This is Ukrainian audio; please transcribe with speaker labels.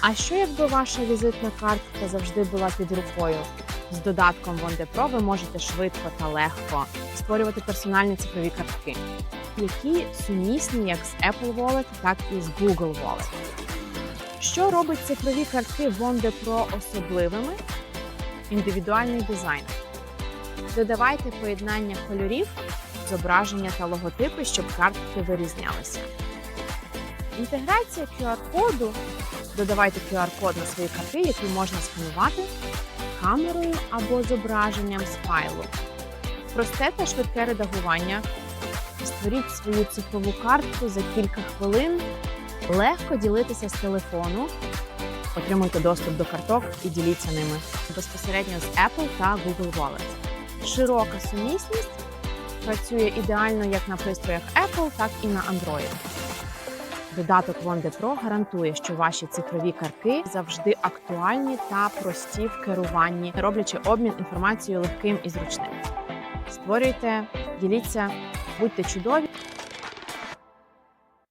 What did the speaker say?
Speaker 1: А що якби ваша візитна картка завжди була під рукою? З додатком Pro ви можете швидко та легко створювати персональні цифрові картки, які сумісні як з Apple Wallet, так і з Google Wallet. Що робить цифрові картки Pro особливими? Індивідуальний дизайн. Додавайте поєднання кольорів, зображення та логотипи, щоб картки вирізнялися. Інтеграція QR-коду. Додавайте QR-код на свої картки, які можна сканувати камерою або зображенням з файлу. Просте та швидке редагування. Створіть свою цифрову картку за кілька хвилин. Легко ділитися з телефону. Отримуйте доступ до карток і діліться ними безпосередньо з Apple та Google Wallet. Широка сумісність працює ідеально як на пристроях Apple, так і на Android. Додаток Pro гарантує, що ваші цифрові картки завжди актуальні та прості в керуванні, роблячи обмін інформацією легким і зручним. Створюйте, діліться, будьте чудові.